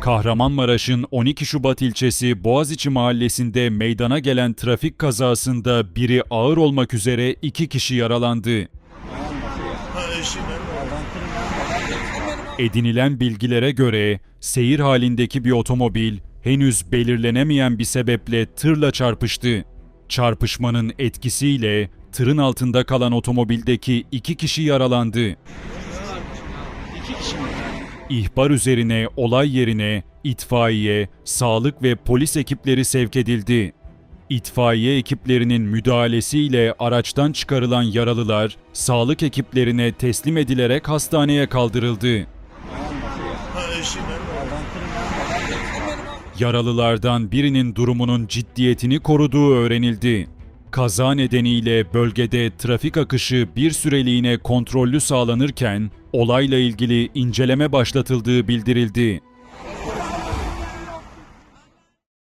Kahramanmaraş'ın 12 Şubat ilçesi Boğaziçi mahallesinde meydana gelen trafik kazasında biri ağır olmak üzere iki kişi yaralandı. Edinilen bilgilere göre seyir halindeki bir otomobil henüz belirlenemeyen bir sebeple tırla çarpıştı. Çarpışmanın etkisiyle tırın altında kalan otomobildeki iki kişi yaralandı. İhbar üzerine olay yerine itfaiye, sağlık ve polis ekipleri sevk edildi. İtfaiye ekiplerinin müdahalesiyle araçtan çıkarılan yaralılar sağlık ekiplerine teslim edilerek hastaneye kaldırıldı. Yaralılardan birinin durumunun ciddiyetini koruduğu öğrenildi. Kaza nedeniyle bölgede trafik akışı bir süreliğine kontrollü sağlanırken olayla ilgili inceleme başlatıldığı bildirildi.